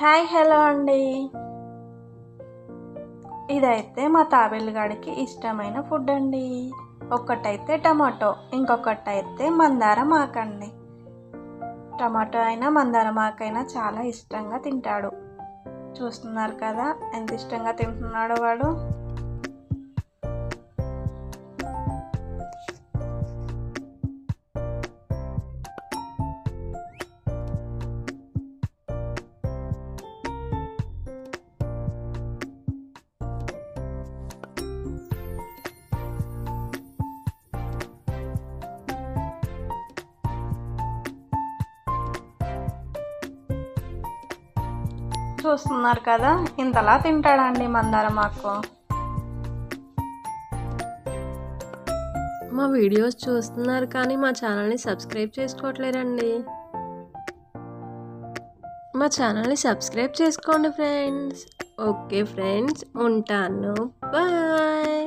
Hi hello అండి. ఇదైతే మా తాబేలుగాడికి ఇష్టమైన ఫుడ్ అండి. ఒక్కటైతే టమాటో ఇంకొకటైతే మందారం ఆకండి టమాటో అయినా మందారం ఆకైనా చాలా ఇష్టంగా తింటాడు. చూస్తున్నారు కదా ఎంత ఇష్టంగా తింటున్నాడో వాడు. చూస్తున్నారు కదా ఇంతలా తింటాడండి మందారం ఆకు మా వీడియోస్ చూస్తున్నారు కానీ మా ఛానల్ని సబ్స్క్రైబ్ చేసుకోవట్లేరండి మా ఛానల్ని సబ్స్క్రైబ్ చేసుకోండి ఫ్రెండ్స్. ఓకే ఫ్రెండ్స్ ఉంటాను. బాయ్.